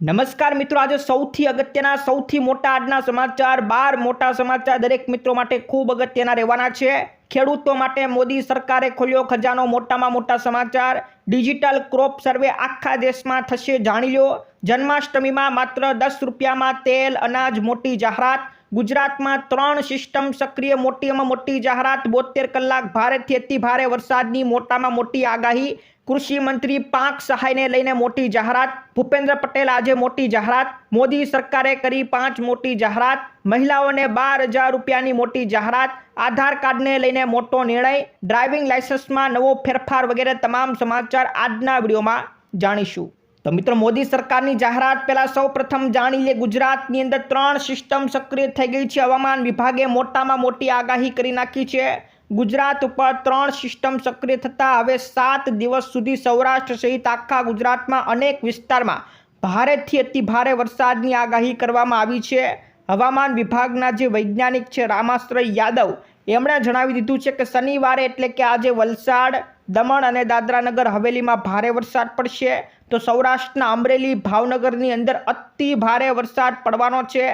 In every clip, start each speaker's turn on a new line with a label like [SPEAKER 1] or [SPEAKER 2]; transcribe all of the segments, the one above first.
[SPEAKER 1] નમસ્કાર મિત્રો, આજે સૌથી અગત્યના, સૌથી મોટા આજના સમાચાર, બાર મોટા સમાચાર દરેક મિત્રો માટે ખૂબ અગત્યના રહેવાના છે. ખેડૂતો માટે મોદી સરકારે ખોલ્યો ખજાનો, મોટામાં મોટા સમાચાર. ડિજિટલ ક્રોપ સર્વે આખા દેશમાં થશે, જાણી લો. જન્માષ્ટમીમાં માત્ર દસ રૂપિયામાં તેલ, અનાજ, મોટી જાહેરાત. ગુજરાતમાં ત્રણ સિસ્ટમ સક્રિય, મોટીમાં મોટી જાહેરાત. બોતેર કલાક ભારેથી અતિ ભારે વરસાદની, મોટામાં મોટી આગાહી. કૃષિ મંત્રી પાક સહાયને લઈને મોટી જાહેરાત. ભૂપેન્દ્ર પટેલ આજે મોટી જાહેરાત. મોદી સરકારે કરી પાંચ મોટી જાહેરાત. મહિલાઓને બાર હજાર રૂપિયાની મોટી જાહેરાત. આધાર કાર્ડને લઈને મોટો નિર્ણય. ડ્રાઇવિંગ લાઇસન્સમાં નવો ફેરફાર વગેરે તમામ સમાચાર આજના વિડીયોમાં જાણીશું. તો મિત્રો, મોદી સરકારની જાહેરાત પહેલાં સૌ પ્રથમ જાણી લે ગુજરાતની અંદર ત્રણ સિસ્ટમ સક્રિય થઈ ગઈ છે. હવામાન વિભાગે મોટામાં મોટી આગાહી કરી નાખી છે. ગુજરાત ઉપર ત્રણ સિસ્ટમ સક્રિય થતાં હવે સાત દિવસ સુધી સૌરાષ્ટ્ર સહિત આખા ગુજરાતમાં અનેક વિસ્તારમાં ભારેથી અતિ ભારે વરસાદની આગાહી કરવામાં આવી છે. હવામાન વિભાગના જે વૈજ્ઞાનિક છે રામાશ્રય યાદવ એમણે જણાવી દીધું છે કે શનિવારે એટલે કે આજે વલસાડ, દમણ અને દાદરાનગર હવેલીમાં ભારે વરસાદ પડશે. તો સૌરાષ્ટ્રના અમરેલી, ભાવનગરની અંદર અતિ ભારે વરસાદ પડવાનો છે.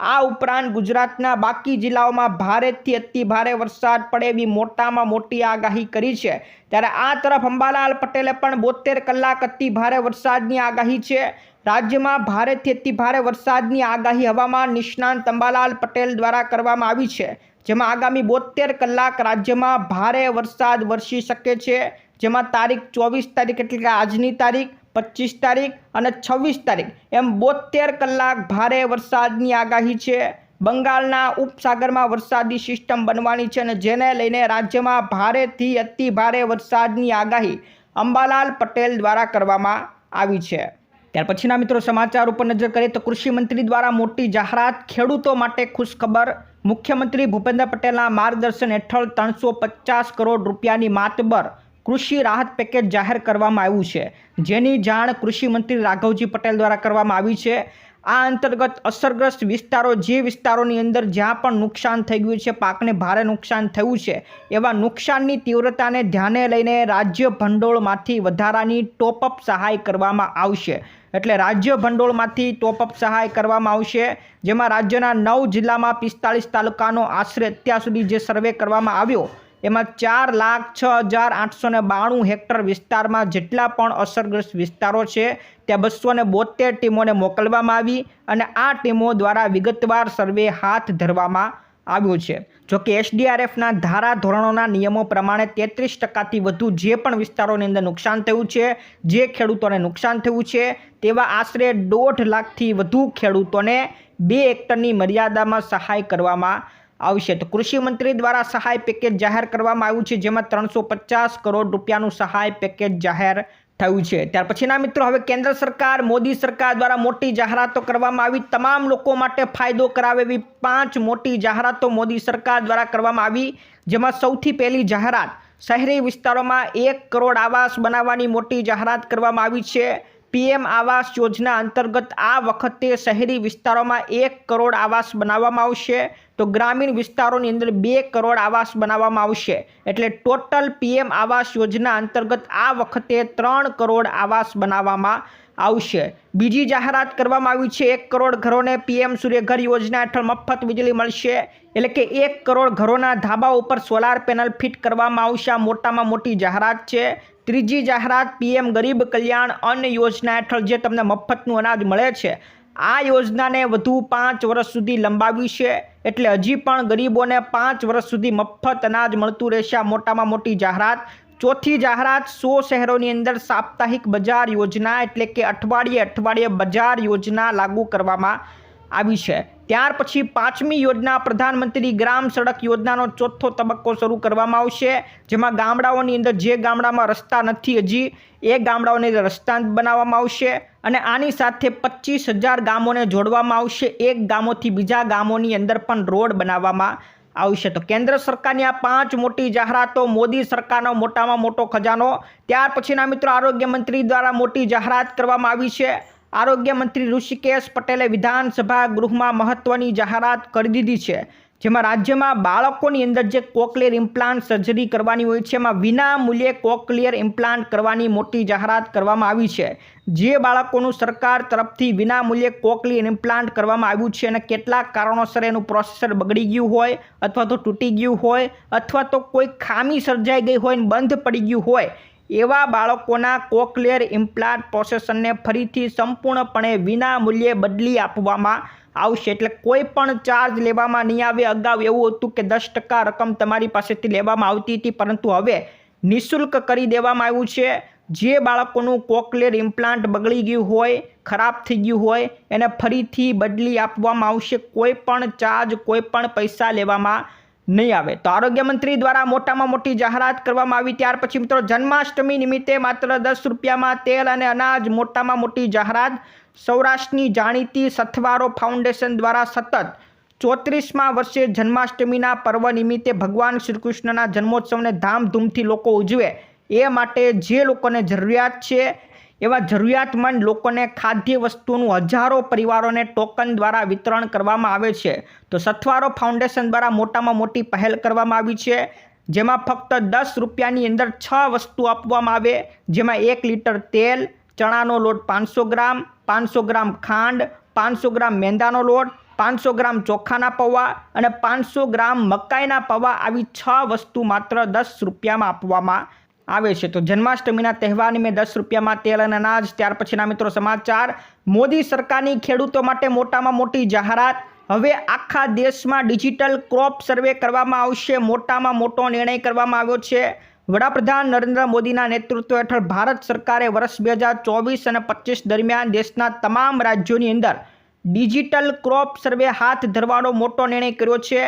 [SPEAKER 1] આ ઉપરાંત ગુજરાતના બાકી જિલ્લાઓમાં ભારેથી અતિ ભારે વરસાદ પડે એવી મોટામાં મોટી આગાહી કરી છે. ત્યારે આ તરફ અંબાલાલ પટેલે પણ બોતેર કલાક અતિ ભારે વરસાદની આગાહી છે. રાજ્યમાં ભારેથી અતિ ભારે વરસાદની આગાહી હવામાન નિષ્ણાંત અંબાલાલ પટેલ દ્વારા કરવામાં આવી છે. જેમાં આગામી બોતેર કલાક રાજ્યમાં ભારે વરસાદ વરસી શકે છે. જેમાં તારીખ ચોવીસ તારીખ એટલે કે આજની તારીખ પચીસ તારીખ અને છવ્વીસ તારીખ. એમ બોતેર કલાક ભારે વરસાદની આગાહી છે. બંગાળના ઉપસાગરમાં વરસાદી સિસ્ટમ બનવાની છે અને જેને લઈને રાજ્યમાં ભારેથી અતિ ભારે વરસાદની આગાહી અંબાલાલ પટેલ દ્વારા કરવામાં આવી છે. ત્યાર પછીના મિત્રો સમાચાર ઉપર નજર કરીએ તો કૃષિમંત્રી દ્વારા મોટી જાહેરાત ખેડૂતો માટે ખુશખબર. મુખ્યમંત્રી ભૂપેન્દ્ર પટેલના માર્ગદર્શન હેઠળ ત્રણસો પચાસ કરોડ રૂપિયાની માતબર કૃષિ રાહત પેકેજ જાહેર કરવામાં આવ્યું છે. જેની જાણ કૃષિમંત્રી રાઘવજી પટેલ દ્વારા કરવામાં આવી છે. આ અંતર્ગત અસરગ્રસ્ત વિસ્તારો જે વિસ્તારોની અંદર જ્યાં પણ નુકસાન થઈ ગયું છે, પાકને ભારે નુકસાન થયું છે, એવા નુકસાનની તીવ્રતાને ધ્યાને લઈને રાજ્ય ભંડોળમાંથી વધારાની ટોપઅપ સહાય કરવામાં આવશે. એટલે રાજ્ય ભંડોળમાંથી ટોપઅપ સહાય કરવામાં આવશે, જેમાં રાજ્યના નવ જિલ્લામાં પિસ્તાળીસ તાલુકાનો આશરે અત્યાર સુધી જે સર્વે કરવામાં આવ્યો એમાં ચાર લાખ છ હજાર આઠસો ને બાણું હેક્ટર વિસ્તારમાં જેટલા પણ અસરગ્રસ્ત વિસ્તારો છે, ત્યાં બસો ને બોતેર ટીમોને મોકલવામાં આવી અને આ ટીમો દ્વારા વિગતવાર સર્વે હાથ ધરવામાં આવ્યો છે. જોકે એસડીઆરએફના ધારા ધોરણોના નિયમો પ્રમાણે તેત્રીસ ટકાથી વધુ જે પણ વિસ્તારોની અંદર નુકસાન થયું છે, જે ખેડૂતોને નુકસાન થયું છે, તેવા આશરે દોઢ લાખથી વધુ ખેડૂતોને બે હેક્ટરની મર્યાદામાં સહાય કરવામાં આવશે. તો કૃષિ મંત્રી દ્વારા સહાય પેકેજ જાહેર કરવામાં આવ્યું છે, જેમાં ત્રણસો પચાસ કરોડ રૂપિયાનું સહાય પેકેજ જાહેર થયું છે. ત્યાર પછીના મિત્રો, હવે કેન્દ્ર સરકાર, મોદી સરકાર દ્વારા મોટી જાહેરાતો કરવામાં આવી. તમામ લોકો માટે ફાયદો કરાવે એવી પાંચ મોટી જાહેરાતો મોદી સરકાર દ્વારા કરવામાં આવી, જેમાં સૌથી પહેલી જાહેરાત શહેરી વિસ્તારોમાં એક કરોડ આવાસ બનાવવાની મોટી જાહેરાત કરવામાં આવી છે. પીએમ આવાસ યોજના અંતર્ગત આ વખતે શહેરી વિસ્તારોમાં એક કરોડ આવાસ બનાવવામાં આવશે. તો ગ્રામીણ વિસ્તારોની અંદર બે કરોડ આવાસ બનાવવામાં આવશે. એટલે ટોટલ પીએમ આવાસ યોજના અંતર્ગત આ વખતે ત્રણ કરોડ આવાસ બનાવવામાં આવશે. બીજી જાહેરાત કરવામાં આવી છે, એક કરોડ ઘરોને પીએમ સૂર્યઘર યોજના હેઠળ મફત વીજળી મળશે. એટલે કે એક કરોડ ઘરોના ધાબા ઉપર સોલાર પેનલ ફિટ કરવામાં આવશે. આ મોટામાં મોટી જાહેરાત છે. ત્રીજી જાહેરાત, પીએમ ગરીબ કલ્યાણ અન્ન યોજના હેઠળ જે તમને મફતનું અનાજ મળે છે, આ યોજનાને વધુ પાંચ વર્ષ સુધી લંબાવી છે, એટલે હજી પણ ગરીબોને પાંચ વર્ષ સુધી મફત અનાજ મળતું રહેશે. આ મોટામાં મોટી જાહેરાત. ચોથી જાહેરાત, સો શહેરોની અંદર સાપ્તાહિક બજાર યોજના એટલે કે અઠવાડિયે અઠવાડિયે બજાર યોજના લાગુ કરવામાં આવી છે. ત્યાર પછી પાંચમી યોજના પ્રધાનમંત્રી ગ્રામ સડક યોજનાનો ચોથો તબક્કો શરૂ કરવામાં આવશે, જેમાં ગામડાઓની અંદર જે ગામડામાં રસ્તા નથી હજી, એ ગામડાઓને રસ્તા બનાવવામાં આવશે અને આની સાથે પચીસ હજાર ગામોને જોડવામાં આવશે, એક ગામોથી બીજા ગામોની અંદર પણ રોડ બનાવવામાં આવશે. તો કેન્દ્ર સરકારની આ પાંચ મોટી જાહેરાતો, મોદી સરકારનો મોટામાં મોટો ખજાનો, ત્યાર પછીના મિત્રો આરોગ્ય મંત્રી દ્વારા મોટી જાહેરાત કરવામાં આવી છે. આરોગ્ય મંત્રી ઋષિકેશ પટેલે વિધાનસભા ગૃહમાં મહત્વની જાહેરાત કરી દીધી છે, જેમાં રાજ્યમાં બાળકોની અંદર જે કોકલિયર ઇમ્પ્લાન્ટ સર્જરી કરવાની હોય છે, એમાં વિના મૂલ્યે કોકલિયર ઇમ્પ્લાન્ટ કરવાની મોટી જાહેરાત કરવામાં આવી છે. જે બાળકોનું સરકાર તરફથી વિના મૂલ્યે કોકલિયર ઇમ્પ્લાન્ટ કરવામાં આવ્યું છે અને કેટલાક કારણોસર એનું પ્રોસેસર બગડી ગયું હોય અથવા તો તૂટી ગયું હોય અથવા તો કોઈ ખામી સર્જાઈ ગઈ હોય બંધ પડી ગયું હોય એવા બાળકોના કોકલેર ઇમ્પ્લાન્ટ પ્રોસેસરને ફરીથી સંપૂર્ણપણે વિના મૂલ્યે બદલી આપવામાં આવશે. એટલે કોઈ પણ ચાર્જ લેવામાં નહીં આવે. અગાઉ એવું હતું કે દસ ટકા રકમ તમારી પાસેથી લેવામાં આવતી હતી. પરંતુ હવે નિઃશુલ્ક કરી દેવામાં આવ્યું છે. જે બાળકોનું કોકલેર ઇમ્પ્લાન્ટ બગડી ગયું હોય, ખરાબ થઈ ગયું હોય, એને ફરીથી બદલી આપવામાં આવશે. કોઈ પણ ચાર્જ, કોઈ પણ પૈસા લેવામાં નહીં આવે. તો આરોગ્ય મંત્રી દ્વારા મોટામાં મોટી જાહેરાત કરવામાં આવી. ત્યાર પછી મિત્રો જન્માષ્ટમી નિમિત્તે માત્ર દસ રૂપિયામાં તેલ અને અનાજ, મોટામાં મોટી જાહેરાત. સૌરાષ્ટ્રની જાણીતી સથવારો ફાઉન્ડેશન દ્વારા સતત ચોત્રીસમાં વર્ષે જન્માષ્ટમીના પર્વ નિમિત્તે ભગવાન શ્રી કૃષ્ણના જન્મોત્સવને ધામધૂમથી લોકો ઉજવે. એ માટે જે લોકોને જરૂરિયાત છે એવા જરૂરિયાતમંદ લોકોને ખાદ્ય વસ્તુનું હજારો પરિવારોને ટોકન દ્વારા વિતરણ કરવામાં આવે છે. તો સથવારો ફાઉન્ડેશન દ્વારા મોટામાં મોટી પહેલ કરવામાં આવી છે. જેમાં ફક્ત દસ રૂપિયાની અંદર છ વસ્તુ આપવામાં આવે, જેમાં એક લીટર તેલ, ચણાનો લોટ પાંચસો ગ્રામ પાંચસો ગ્રામ ખાંડ, પાંચસો ગ્રામ મેંદાનો લોટ, પાંચસો ગ્રામ ચોખાના પૌવા અને પાંચસો ગ્રામ મકાઈના પૌવા આવી છ વસ્તુ માત્ર દસ રૂપિયામાં આપવામાં આવે છે. તો જન્માષ્ટમીના તહેવારની મેં દસ રૂપિયામાં તેલ અને અનાજ, ત્યાર પછીના મિત્રો સમાચાર. મોદી સરકારની ખેડૂતો માટે મોટામાં મોટી જાહેરાત. હવે આખા દેશમાં ડિજિટલ ક્રોપ સર્વે કરવામાં આવશે. મોટામાં મોટો નિર્ણય કરવામાં આવ્યો છે. વડાપ્રધાન નરેન્દ્ર મોદીના નેતૃત્વ હેઠળ ભારત સરકારે વર્ષ બે હજાર ચોવીસ અને પચીસ દરમિયાન દેશના તમામ રાજ્યોની અંદર ડિજિટલ ક્રોપ સર્વે હાથ ધરવાનો મોટો નિર્ણય કર્યો છે.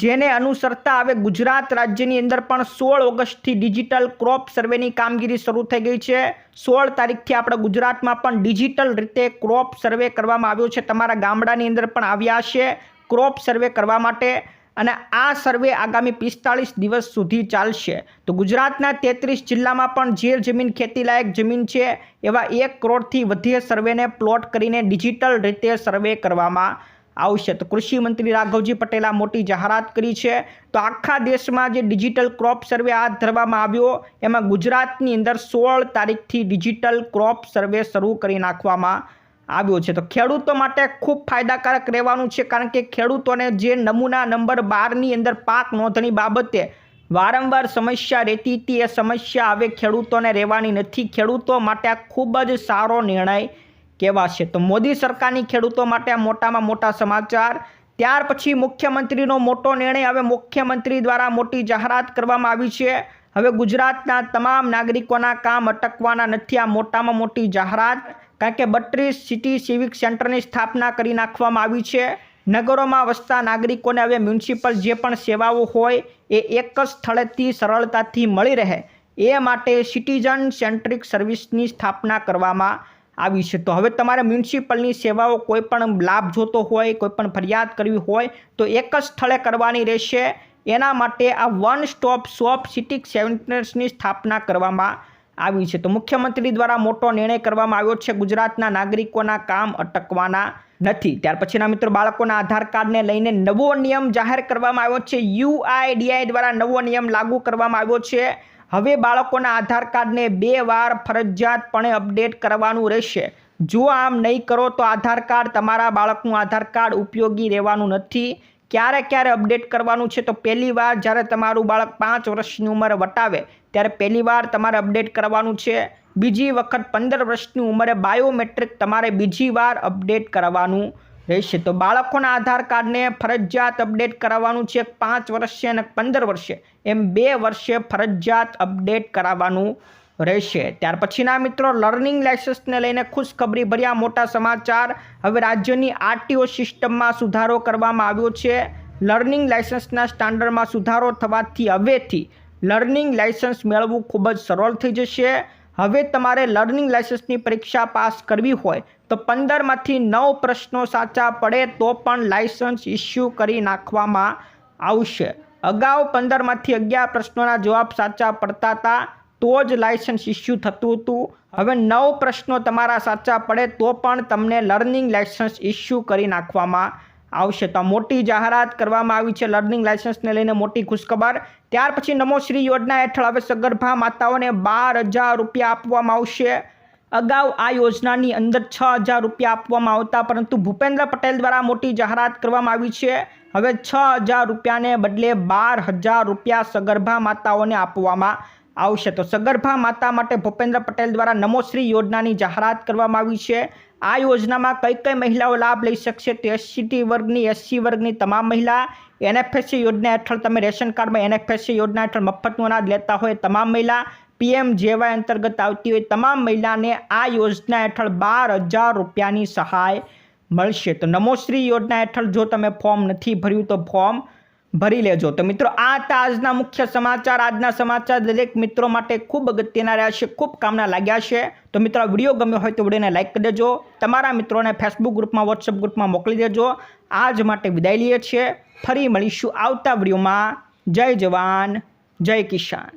[SPEAKER 1] જેને અનુસરતા હવે ગુજરાત રાજ્યની અંદર પણ સોળ ઓગસ્ટથી ડિજિટલ ક્રોપ સર્વેની કામગીરી શરૂ થઈ ગઈ છે. સોળ તારીખથી આપણે ગુજરાતમાં પણ ડિજિટલ રીતે ક્રોપ સર્વે કરવામાં આવ્યો છે. તમારા ગામડાની અંદર પણ આવ્યા છે ક્રોપ સર્વે કરવા માટે અને આ સર્વે આગામી પિસ્તાળીસ દિવસ સુધી ચાલશે. તો ગુજરાતના તેત્રીસ જિલ્લામાં પણ જે જમીન ખેતીલાયક જમીન છે એવા એક કરોડથી વધુ સર્વેને પ્લોટ કરીને ડિજિટલ રીતે સર્વે કરવામાં આવશે. તો કૃષિ મંત્રી રાઘવજી પટેલે મોટી જાહેરાત કરી છે. તો આખા દેશમાં જે ડિજિટલ ક્રોપ સર્વે હાથ ધરવામાં આવ્યો, એમાં ગુજરાતની અંદર સોળ તારીખથી ડિજિટલ ક્રોપ સર્વે શરૂ કરી નાખવામાં આવ્યો છે. તો ખેડૂતો માટે ખૂબ ફાયદાકારક રહેવાનું છે કારણ કે ખેડૂતોને જે નમૂના નંબર બારની અંદર પાક નોંધણી બાબતે વારંવાર સમસ્યા રહેતી હતી. એ સમસ્યા હવે ખેડૂતોને રહેવાની નથી. ખેડૂતો માટે આ ખૂબ જ સારો નિર્ણય કહેવાશે. તો મોદી સરકારની ખેડૂતો માટે આ મોટામાં મોટા સમાચાર. ત્યાર પછી મુખ્યમંત્રીનો મોટો નિર્ણય હવે મુખ્યમંત્રી દ્વારા મોટી જાહેરાત કરવામાં આવી છે. હવે ગુજરાતના તમામ નાગરિકોના કામ અટકવાના નથી. આ મોટામાં મોટી જાહેરાત. કારણ કે બત્રીસ સિટી સિવિક સેન્ટરની સ્થાપના કરી નાખવામાં આવી છે. નગરોમાં વસતા નાગરિકોને હવે મ્યુનિસિપલ જે પણ સેવાઓ હોય એ એક જ સ્થળેથી સરળતાથી મળી રહે. એ માટે સિટીઝન સેન્ટ્રિક સર્વિસની સ્થાપના કરવામાં આવી છે. તો હવે તમારે મ્યુનિસિપલની સેવાઓ કોઈ પણ લાભ જોતો હોય કોઈપણ ફરિયાદ કરવી હોય, તો એક જ સ્થળે કરવાની રહેશે. એના માટે આ વન સ્ટોપ શોપ સિટી સેન્ટર્સની સ્થાપના કરવામાં આવી છે. તો મુખ્યમંત્રી દ્વારા મોટો નિર્ણય કરવામાં આવ્યો છે. ગુજરાતના નાગરિકોના કામ અટકવાના નથી. ત્યાર પછીના મિત્રો, બાળકોના આધાર કાર્ડને લઈને નવો નિયમ જાહેર કરવામાં આવ્યો છે. યુઆઈડીઆઈ દ્વારા નવો નિયમ લાગુ કરવામાં આવ્યો છે. હવે બાળકોના આધાર કાર્ડને બે વાર ફરજિયાતપણે અપડેટ કરવાનું રહેશે. જો આમ નહીં કરો તો આધાર કાર્ડ, તમારા બાળકનું આધાર કાર્ડ ઉપયોગી રહેવાનું નથી. ક્યારે ક્યારે અપડેટ કરવાનું છે તો પહેલી વાર જ્યારે તમારું બાળક પાંચ વર્ષની ઉંમરે વટાવે, ત્યારે પહેલી વાર તમારે અપડેટ કરવાનું છે. બીજી વખત પંદર વર્ષની ઉંમરે બાયોમેટ્રિક તમારે બીજી વાર અપડેટ કરવાનું રહેશે. તો બાળકોના આધાર કાર્ડને ફરજિયાત અપડેટ કરાવવાનું છે પાંચ વર્ષે અને પંદર વર્ષે એમ બે વર્ષે ફરજિયાત અપડેટ કરાવવાનું રહેશે. ત્યાર પછીના મિત્રો લર્નિંગ લાઇસન્સને લઈને ખુશખબરી ભર્યા મોટા સમાચાર. હવે રાજ્યની આરટીઓ સિસ્ટમમાં સુધારો કરવામાં આવ્યો છે. લર્નિંગ લાઇસન્સના સ્ટાન્ડર્ડમાં સુધારો થવાથી હવેથી લર્નિંગ લાઇસન્સ મેળવવું ખૂબ જ સરળ થઈ જશે. હવે તમારે લર્નિંગ લાઇસન્સની પરીક્ષા પાસ કરવી હોય તો પંદરમાંથી નવ પ્રશ્નો સાચા પડે તો પણ લાઇસન્સ ઇસ્યુ કરી નાખવામાં આવશે. અગાઉ પંદરમાંથી અગિયાર પ્રશ્નોના જવાબ સાચા પડતા હતા. તો જ લાઇસન્સ ઇસ્યુ થતું હતું. હવે નવ પ્રશ્નો તમારા સાચા પડે તો પણ તમને લર્નિંગ લાઇસન્સ ઇસ્યુ કરી નાખવામાં આવશે. તો મોટી જાહેરાત કરવામાં આવી છે લર્નિંગ લાયસન્સને લઈને મોટી ખુશખબર. ત્યાર પછી નમોશ્રી યોજના હેઠળ હવે સગર્ભા માતાઓને બાર હજાર રૂપિયા આપવામાં આવશે. અગાઉ આ યોજનાની અંદર છ હજાર રૂપિયા આપવામાં આવતા, પરંતુ ભૂપેન્દ્ર પટેલ દ્વારા મોટી જાહેરાત કરવામાં આવી છે. હવે છ હજાર રૂપિયાને બદલે બાર હજાર રૂપિયા સગર્ભા માતાઓને આપવામાં આવશે. તો સગર્ભા માતા માટે ભૂપેન્દ્ર પટેલ દ્વારા નમોશ્રી યોજનાની જાહેરાત કરવામાં આવી છે. આ યોજનામાં કઈ કઈ મહિલાઓ લાભ લઈ શકશે તો એસસીટી વર્ગની એસસી વર્ગની તમામ મહિલા એનએફએસસી યોજના હેઠળ તમે રેશન કાર્ડમાં એનએફએસસી યોજના હેઠળ મફતનું અનાજ લેતા હોય તમામ મહિલા પીએમ જેવાય અંતર્ગત આવતી હોય તમામ મહિલાને આ યોજના હેઠળ બાર હજાર રૂપિયાની સહાય મળશે. તો નમોશ્રી યોજના હેઠળ જો તમે ફોર્મ નથી ભર્યું તો ફોર્મ ભરી લેજો. તો મિત્રો, આ હતા આજના મુખ્ય સમાચાર. આજના સમાચાર દરેક મિત્રો માટે ખૂબ અગત્યના રહ્યા છે, ખૂબ કામના લાગ્યા છે. તો મિત્રો વીડિયો ગમ્યો હોય તો વિડીયોને લાઇક કરી દેજો. તમારા મિત્રોને ફેસબુક ગ્રુપમાં વોટ્સઅપ ગ્રુપમાં મોકલી દેજો. આજ માટે વિદાય લઈએ છીએ. ફરી મળીશું આવતા વિડીયોમાં. જય જવાન, જય કિસાન.